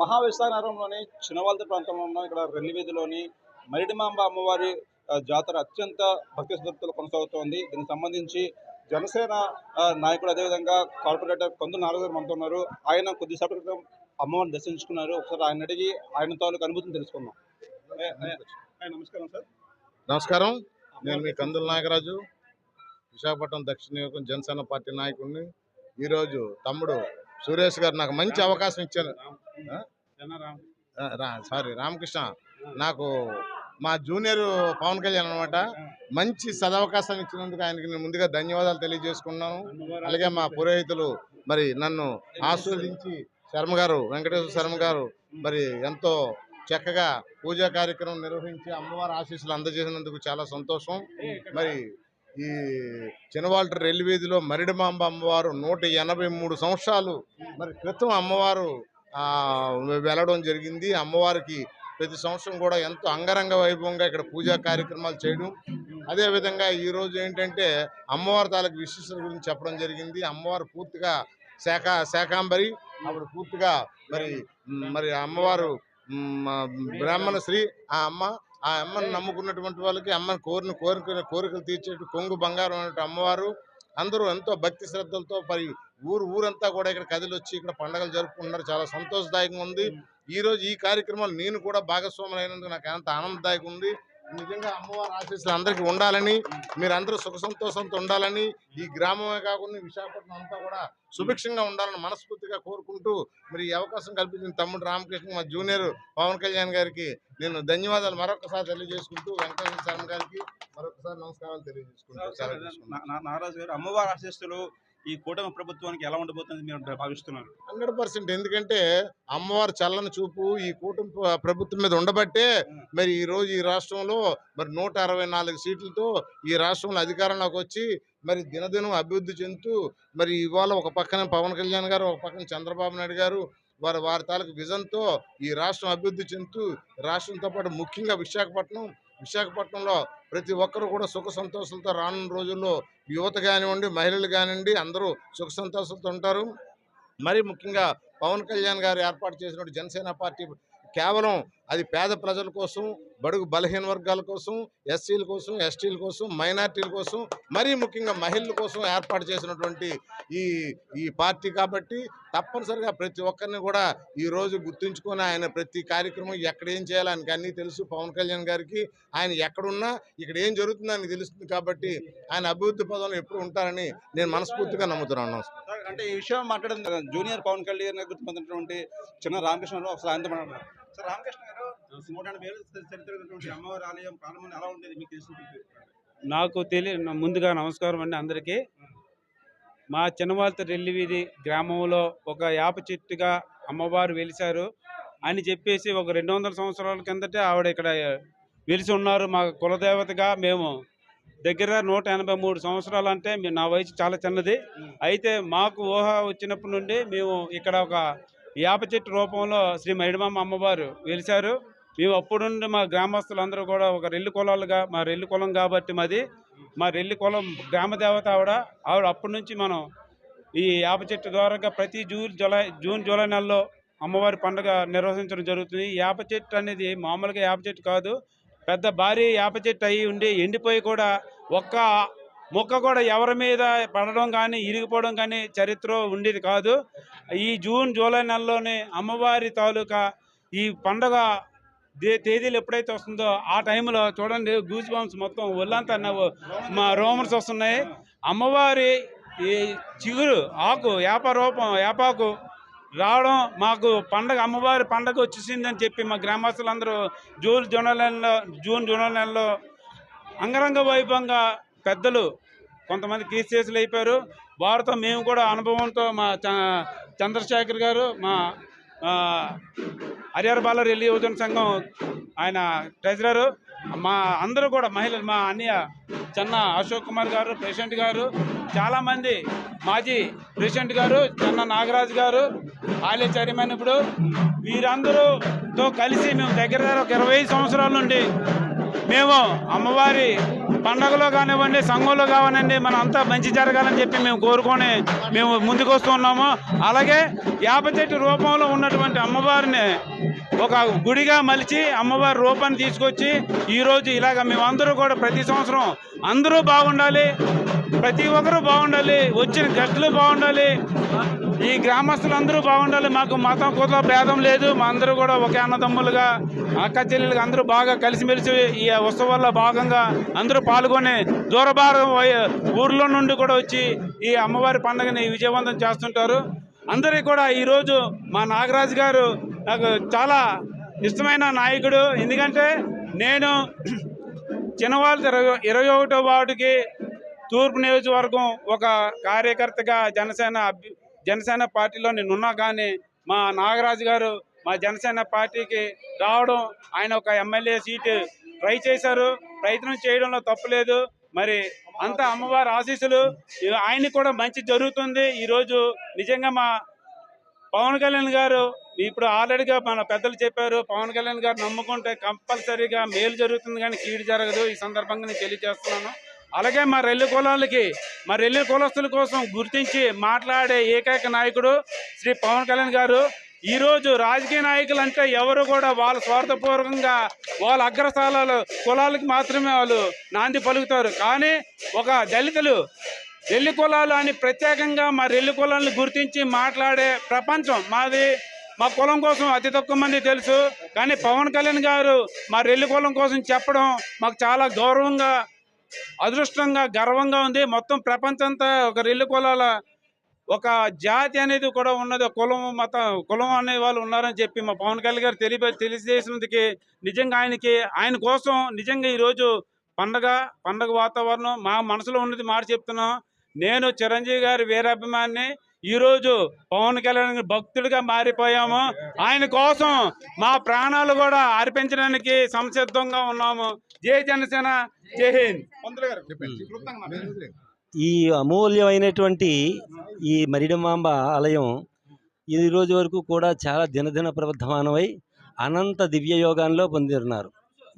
మహావిశానగరంలోని చినవాల్త ప్రాంతంలో ఉన్న. ఇక్కడ రెల్లివీధిలోని మరిడిమాంబ అమ్మవారి జాతర అత్యంత భక్తి శ్రద్ధలతో కొనసాగుతోంది. దీనికి సంబంధించి జనసేన నాయకుడు అదేవిధంగా కార్పొరేటర్ కొందు నాగరాజు మనతో ఉన్నారు. ఆయన కొద్దిసేపటి క్రితం అమ్మవారిని దర్శించుకున్నారు. ఒకసారి ఆయన అడిగి ఆయన తాలూకు అనుభూతిని తెలుసుకుందాం. నమస్కారం సార్. నమస్కారం. నేను మీ కందుల నాగరాజు విశాఖపట్నం దక్షిణ నియోజకవర్గం జనసేన పార్టీ నాయకుడిని. ఈరోజు తమ్ముడు సురేష్ గారు నాకు మంచి అవకాశం ఇచ్చారు. సారీ రామకృష్ణ. నాకు మా జూనియర్ పవన్ కళ్యాణ్ అనమాట మంచి సదవకాశాన్ని ఇచ్చినందుకు ఆయనకి నేను ముందుగా ధన్యవాదాలు తెలియజేసుకున్నాను అలాగే మా పురోహితులు మరి నన్ను ఆస్వాదించి శర్మ గారు వెంకటేశ్వర శర్మ గారు మరి ఎంతో చక్కగా పూజా కార్యక్రమం నిర్వహించి అమ్మవారి ఆశీస్సులు అందజేసినందుకు చాలా సంతోషం. మరి ఈ చినవాల్టర్ రైల్వేదిలో వీధిలో మరిడిమాంబ అమ్మవారు నూట ఎనభై మూడు సంవత్సరాలు మరి క్రితం అమ్మవారు వెళ్ళడం జరిగింది. అమ్మవారికి ప్రతి సంవత్సరం కూడా ఎంతో అంగరంగ వైభవంగా ఇక్కడ పూజా కార్యక్రమాలు చేయడం. అదేవిధంగా ఈరోజు ఏంటంటే అమ్మవారి తాలూకు విశిష్టత గురించి చెప్పడం జరిగింది. అమ్మవారు పూర్తిగా శాఖ శాకాంబరి. ఆవిడ పూర్తిగా మరి మరి అమ్మవారు బ్రాహ్మణ శ్రీ ఆ అమ్మ ఆ అమ్మని నమ్ముకున్నటువంటి వాళ్ళకి అమ్మని కోరిన కోరిక కోరికలు తీర్చేటు కొంగు బంగారం అనే అమ్మవారు అందరూ ఎంతో భక్తి శ్రద్ధలతో మరి ఊరు ఊరంతా కూడా ఇక్కడ కదిలి వచ్చి ఇక్కడ పండుగలు జరుపుకుంటున్నారు. చాలా సంతోషదాయకంగా ఉంది. ఈ రోజు ఈ కార్యక్రమాలు నేను కూడా భాగస్వాములు అయినందుకు నాకు ఎంత ఆనందదాయకం ఉంది. నిజంగా అమ్మవారి ఆశీస్సులు అందరికీ ఉండాలని మీరందరూ సుఖ సంతోషంతో ఉండాలని ఈ గ్రామమే కాకుండా విశాఖపట్నం అంతా కూడా సుభిక్షంగా ఉండాలని మనస్ఫూర్తిగా కోరుకుంటూ మరి ఈ అవకాశం కల్పించిన తమ్ముడు రామకృష్ణ మా జూనియర్ పవన్ కళ్యాణ్ గారికి నేను ధన్యవాదాలు మరొకసారి తెలియజేసుకుంటూ వెంకటేశ్వర శర్మ గారికి మరొకసారి నమస్కారాలు తెలియజేసుకుంటూ సెలవు తీసుకుంటున్నాను. నా- నా- నాగరాజు గారు అమ్మవారి ఆశీస్సులు ఈ కూటమి ప్రభుత్వానికి ఎలా ఉండబోతుంది మీరు భావిస్తున్నారు? Hundred percent. ఎందుకంటే అమ్మవారి చల్లని చూపు ఈ కూటమి ప్ర- ప్రభుత్వం మీద ఉండబట్టే మరి ఈ రోజు ఈ రాష్ట్రంలో మరి నూట అరవై నాలుగు సీట్లతో ఈ రాష్ట్రంలో అధికారంలోకి వచ్చి మరి దినదినం అభివృద్ధి చెందుతూ మరి ఇవాళ ఒక పక్కన పవన్ కళ్యాణ్ గారు ఒక పక్కన చంద్రబాబు నాయుడు గారు వారి వారి తాలూకు విజన్తో ఈ రాష్ట్రం అభివృద్ధి చెందుతూ రాష్ట్రంతో పాటు ముఖ్యంగా విశాఖపట్నం విశాఖపట్నంలో ప్రతి ఒక్కరు కూడా సుఖ సంతోషాలతో రానున్న రోజుల్లో యువత కానివ్వండి మహిళలు కానివ్వండి అందరూ సుఖ సంతోషాలతో ఉంటారు. మరి ముఖ్యంగా పవన్ కళ్యాణ్ గారు ఏర్పాటు చేసినటువంటి జనసేన పార్టీ కేవలం అది పేద ప్రజల కోసం బడుగు బలహీన వర్గాల కోసం ఎస్సీల కోసం ఎస్టీల కోసం మైనార్టీల కోసం మరీ ముఖ్యంగా మహిళల కోసం ఏర్పాటు చేసినటువంటి ఈ ఈ పార్టీ కాబట్టి తప్పనిసరిగా ప్రతి ఒక్కరిని కూడా ఈ రోజు గుర్తుంచుకొని ఆయన ప్రతి కార్యక్రమం ఎక్కడ ఏం చేయాలో ఆయనకి అన్నీ తెలుసు. పవన్ కళ్యాణ్ గారికి ఆయన ఎక్కడున్నా ఇక్కడ ఏం జరుగుతుందో ఆయనకి తెలుస్తుంది కాబట్టి ఆయన అభివృద్ధి పదంలో ఎప్పుడు ఉంటారని నేను మనస్ఫూర్తిగా నమ్ముతున్నాను. అంటే ఈ విషయం మాట్లాడడం జూనియర్ పవన్ కళ్యాణ్ గారు గుర్తుపొందినటువంటి చిన్న రామకృష్ణ గారు ఒకసారి ఆయనతో మాట్లాడారు సార్ రామకృష్ణ గారు నూట ఎనభై ఏళ్ళ చరిత్ర ఉన్నటువంటి అమ్మవారి ఆలయం ప్రారంభం ఎలా ఉండేది? మీకు తెలిసి నాకు తెలియ ముందుగా నమస్కారం అండి అందరికీ. మా చిన్నవాళ్ళ రెల్లి వీధి గ్రామంలో ఒక యాప చెట్టుగా అమ్మవారు వెలిశారు. అని చెప్పేసి ఒక రెండు వందల సంవత్సరాల కిందటే ఆవిడ ఇక్కడ వెలిసి ఉన్నారు. మా కులదేవతగా మేము దగ్గర నూట ఎనభై మూడు సంవత్సరాలు అంటే నా వయసు చాలా చిన్నది. అయితే మాకు ఊహ వచ్చినప్పటి నుండి మేము ఇక్కడ ఒక యాప చెట్టు రూపంలో శ్రీ మైడమమ్మ అమ్మవారు వెలిశారు. మేము అప్పుడు నుండి మా గ్రామస్తులందరూ కూడా ఒక రెల్లి కులాలుగా మా రెల్లి కులం కాబట్టి మాది. మా రెల్లి కులం గ్రామదేవత ఆవిడ. ఆవిడ అప్పటి నుంచి మనం ఈ యాప చెట్టు ద్వారా ప్రతి జూన్ జూలై జూన్ జూలై నెలలో అమ్మవారి పండుగ నిర్వహించడం జరుగుతుంది. ఈ యాప చెట్టు అనేది మామూలుగా యాప చెట్టు కాదు. పెద్ద భారీ యాప చెట్టు అయి ఉండి ఎండిపోయి కూడా ఒక్క మొక్క కూడా ఎవరి మీద పడడం కానీ ఇరిగిపోవడం కానీ చరిత్ర ఉండేది కాదు. ఈ జూన్ జూలై నెలలోనే అమ్మవారి తాలూకా ఈ పండగ దే- తేదీలు ఎప్పుడైతే వస్తుందో ఆ టైంలో చూడండి గూజ్ బాంబ్స్ మొత్తం ఒళ్ళంతా మా రోమర్స్ వస్తున్నాయి. అమ్మవారి ఈ చిగురు ఆకు యాప రూపం యాపాకు రావడం మాకు పండగ అమ్మవారి పండగ వచ్చేసిందని చెప్పి మా గ్రామస్తులందరూ జూన్ జూన్ నెలలో జూన్ జూన్ నెలలో అంగరంగ వైభవంగా పెద్దలు కొంతమంది కీర్తిశేషులు అయిపోయారు. వారితో మేము కూడా అనుభవంతో మా చ- చంద్రశేఖర్ గారు మా హరిహర బాల రెల్లి యువజన సంఘం ఆయన ట్రెజరరు మా అందరూ కూడా మహిళలు మా అన్నయ్య చెన్న అశోక్ కుమార్ గారు ప్రెసిడెంట్ గారు చాలామంది మాజీ ప్రెసిడెంట్ గారు చెన్న నాగరాజు గారు ఆలయ చైర్మన్ ఇప్పుడు. వీరందరూతో కలిసి మేము దగ్గర దగ్గర ఒక ఇరవై ఐదు సంవత్సరాల నుండి మేము అమ్మవారి పండగలో కానివ్వండి సంఘంలో కానివ్వండి మనం అంతా మంచి జరగాలని చెప్పి మేము కోరుకొని మేము ముందుకు వస్తున్నాము అలాగే యాప చెట్టు రూపంలో ఉన్నటువంటి అమ్మవారిని ఒక గుడిగా మలిచి అమ్మవారి రూపాన్ని తీసుకొచ్చి ఈరోజు ఇలాగ మేమందరూ కూడా ప్రతి సంవత్సరం అందరూ బాగుండాలి ప్రతి ఒక్కరూ బాగుండాలి వచ్చిన గెస్టులు బాగుండాలి ఈ గ్రామస్తులందరూ బాగుండాలి. మాకు మతం కుల భేదం లేదు. మా అందరూ కూడా ఒకే అన్నదమ్ములుగా అక్క చెల్లెలుగా అందరూ బాగా కలిసిమెలిసి ఈ ఉత్సవాల్లో భాగంగా అందరూ పాల్గొని దూరభారం ఊర్లో నుండి కూడా వచ్చి ఈ అమ్మవారి పండుగని విజయవంతం చేస్తుంటారు. అందరికీ కూడా ఈరోజు మా నాగరాజు గారు నాకు చాలా ఇష్టమైన నాయకుడు. ఎందుకంటే నేను చిన్నవాళ్ళ ఇరవై ఇరవై ఒకటో వార్డుకి తూర్పు నియోజకవర్గం ఒక కార్యకర్తగా జనసేన అభ్యు జనసేన పార్టీలో నేను ఉన్నా కానీ మా నాగరాజు గారు మా జనసేన పార్టీకి రావడం ఆయన ఒక ఎమ్మెల్యే సీటు. ట్రై చేశారు. ప్రయత్నం చేయడంలో తప్పులేదు మరి అంత అమ్మవారి ఆశీస్సులు. ఆయన కూడా మంచి జరుగుతుంది. ఈరోజు నిజంగా మా పవన్ కళ్యాణ్ గారు ఇప్పుడు ఆల్రెడీగా మన పెద్దలు చెప్పారు. పవన్ కళ్యాణ్ గారు నమ్ముకుంటే కంపల్సరీగా మేలు జరుగుతుంది కానీ కీడు జరగదు. ఈ సందర్భంగా నేను తెలియజేస్తున్నాను. అలాగే మా రెల్లి కులాలకి మా రెల్లి కులస్తుల కోసం గుర్తించి మాట్లాడే ఏకైక నాయకుడు శ్రీ పవన్ కళ్యాణ్ గారు. ఈరోజు రాజకీయ నాయకులు అంటే ఎవరు కూడా వాళ్ళ స్వార్థపూర్వకంగా వాళ్ళ అగ్రస్థానాలు కులాలకి మాత్రమే వాళ్ళు నాంది పలుకుతారు. కానీ ఒక దళితులు రెల్లి కులాలు అని ప్రత్యేకంగా మా రెల్లి కులాలను గుర్తించి మాట్లాడే ప్రపంచం మాది. మా కులం కోసం అతి తక్కువ మంది తెలుసు. కానీ పవన్ కళ్యాణ్ గారు మా రెల్లి కులం కోసం చెప్పడం మాకు చాలా గౌరవంగా అదృష్టంగా గర్వంగా ఉంది. మొత్తం ప్రపంచంతా ఒక రెల్లు కులాల ఒక జాతి అనేది కూడా ఉన్నది. కులం మత కులం అనే వాళ్ళు ఉన్నారని చెప్పి మా పవన్ కళ్యాణ్ గారు తెలియ తెలియజేసినందుకు నిజంగా ఆయనకి ఆయన కోసం నిజంగా ఈరోజు పండగ పండగ వాతావరణం మా మనసులో ఉన్నది మాట చెప్తున్నాం. నేను చిరంజీవి గారి వీరాభిమాన్ని ఈరోజు పవన్ కళ్యాణ్ భక్తుడిగా మారిపోయాము. ఆయన కోసం మా ప్రాణాలు కూడా అర్పించడానికి సంసిద్ధంగా ఉన్నాము. జై జనసేన జై హింద్. ఈ అమూల్యమైనటువంటి ఈ మరిడమాంబ ఆలయం ఈ రోజు వరకు కూడా చాలా దినదిన ప్రవర్ధమానమై అనంత దివ్య యోగాల్లో పొందిరున్నారు.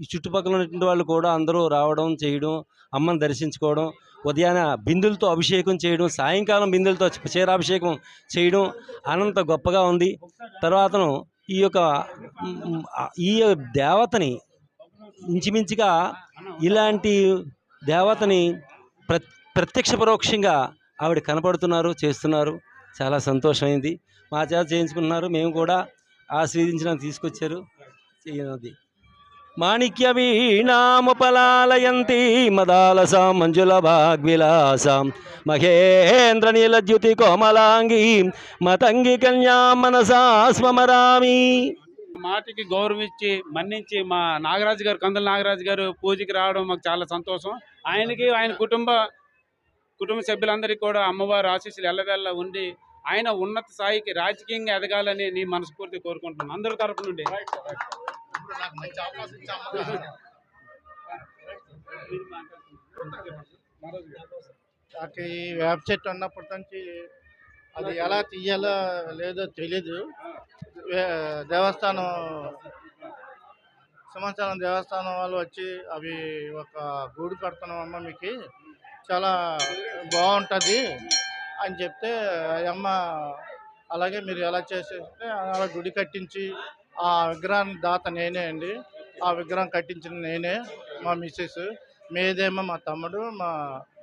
ఈ చుట్టుపక్కల ఉన్నటువంటి వాళ్ళు కూడా అందరూ రావడం చేయడం అమ్మని దర్శించుకోవడం ఉదయాన బిందులతో అభిషేకం చేయడం సాయంకాలం బిందులతో క్షీరాభిషేకం చేయడం అనంత గొప్పగా ఉంది. తర్వాతను ఈ యొక్క ఈ దేవతని ఇంచుమించుగా ఇలాంటి దేవతని ప్ర ప్రత్యక్ష పరోక్షంగా ఆవిడ కనపడుతున్నారు చేస్తున్నారు. చాలా సంతోషమైంది. మా చేత చేయించుకున్నారు. మేము కూడా ఆశ్రయించడానికి తీసుకొచ్చారు. చేయనది. మాణిక్య వీణాముపలాలయంతి మదాలసాం మంజుల వాగ్విలాసాం మహేంద్ర నీలద్యుతి కోమలాంగి మతంగి కన్యా మనసా స్మరామి గౌరవించి మన్నించి మా నాగరాజు గారు కందుల నాగరాజు గారు పూజకి రావడం మాకు చాలా సంతోషం. ఆయనకి ఆయన కుటుంబ కుటుంబ సభ్యులందరికీ కూడా అమ్మవారి ఆశీస్సులు ఎల్లవెల్ల ఉండి ఆయన ఉన్నత స్థాయికి రాజకీయంగా ఎదగాలని నీ మనస్ఫూర్తి కోరుకుంటున్నాను అందరి తరపు నుండి. ఇప్పుడు నాకు మంచి అవకాశం నాకు ఈ వేప చెట్టు ఉన్నప్పటి నుంచి అది ఎలా తీయాలో లేదో తెలీదు. దేవస్థానం సింహాచలం దేవస్థానం వాళ్ళు వచ్చి అవి ఒక గూడు కడుతున్నాం అమ్మ మీకు. చాలా బాగుంటుంది అని చెప్తే అమ్మ అలాగే మీరు ఎలా చేసేస్తే అలా గుడి కట్టించి ఆ విగ్రహాన్ని దాత నేనే అండి. ఆ విగ్రహం కట్టించిన నేనే మా మిస్సెస్ మీదేమో మా తమ్ముడు మా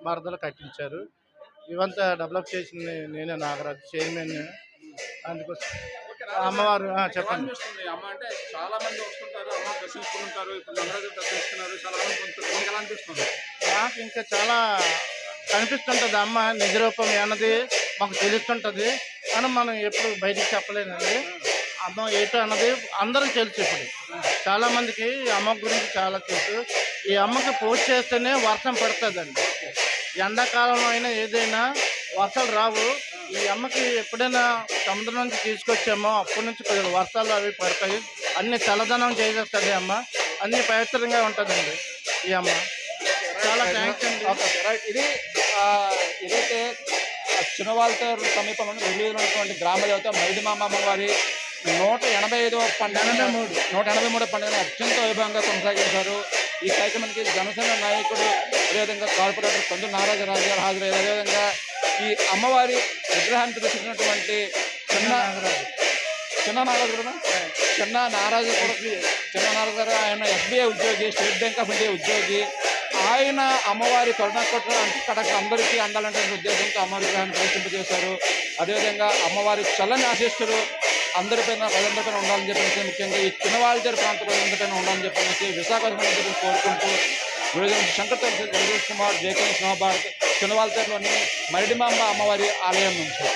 మరదలు కట్టించారు. ఇవంతా డెవలప్ చేసింది నేనే నాగరాజు చైర్మన్. అందుకోసం. అమ్మవారు చెప్పండి. అమ్మ అంటే చాలా మంది వస్తుంటారు అమ్మ దర్శించుకుంటారు ఇప్పుడు నగరాజు దర్శిస్తున్నారు చాలా మంది పొందుతారు మీకు ఎలా అనిపిస్తుంది? నాకు ఇంకా చాలా కనిపిస్తుంటుంది అమ్మ నిజ రూపం అన్నది మాకు తెలుస్తుంటుంది. అని మనం ఎప్పుడు బయటికి చెప్పలేనండి అమ్మ ఏటో అన్నది అందరికి తెలుసు ఇప్పుడు. చాలా మందికి ఈ అమ్మ గురించి చాలా తెలుసు. ఈ అమ్మకి పూజ చేస్తేనే వర్షం పడుతుందండి. ఎండాకాలంలో అయినా ఏదైనా వర్షాలు రావు. ఈ అమ్మకి ఎప్పుడైనా సముద్రం నుంచి తీసుకొచ్చామో అప్పటి నుంచి కొద్దిగా వర్షాలు అవి పడతాయి. అన్ని చల్లదనం చేసేస్తుంది అమ్మ. అన్ని పవిత్రంగా ఉంటుందండి ఈ అమ్మ. చాలా థ్యాంక్స్ అండి. ఇది ఏదైతే చిన్నవాళ్ళతో సమీపంలో రిలీజ్ ఉన్నటువంటి గ్రామ దేవత మైడిమామ అమ్మవారి నూట ఎనభై ఐదవ పండుగ ఎనభై మూడు. నూట ఎనభై మూడవ పండుగను అత్యంత వైభవంగా కొనసాగించారు. ఈ కార్యక్రమానికి జనసేన నాయకుడు అదేవిధంగా కార్పొరేటర్ కందు నారాజరాజు గారు హాజరయ్యారు. అదేవిధంగా ఈ అమ్మవారి విగ్రహాన్ని ప్రదర్శించినటువంటి చిన్న చిన్న నారాజు కూడా చిన్న నారాజు కూడా చిన్న నారాజు గారు ఆయన ఎస్బీఐ ఉద్యోగి స్టేట్ బ్యాంక్ ఆఫ్ ఇండియా ఉద్యోగి. ఆయన అమ్మవారి కరుణాకట్ట కడక అందరికీ అందాలంటే ఉద్దేశంతో అమ్మవారి విగ్రహాన్ని ప్రదర్శింపజేశారు అదేవిధంగా అమ్మవారి చల్లని ఆశిస్తులు అందరిపైన ప్రజలందరిపైన ఉండాలని చెప్పేసి ముఖ్యంగా ఈ చిన్నవాళ్ళ ప్రాంత ప్రజలందరిపైన ఉండాలని చెప్పేసి విశాఖపట్నం చెప్పి కోరుకుంటూ విడుదల శంకర్ జగదీష్ కుమార్ జేకే స్నోభారత్ చిన్నవాళ్ళతేరులోని మరిడిమాంబ అమ్మవారి ఆలయం నుంచి.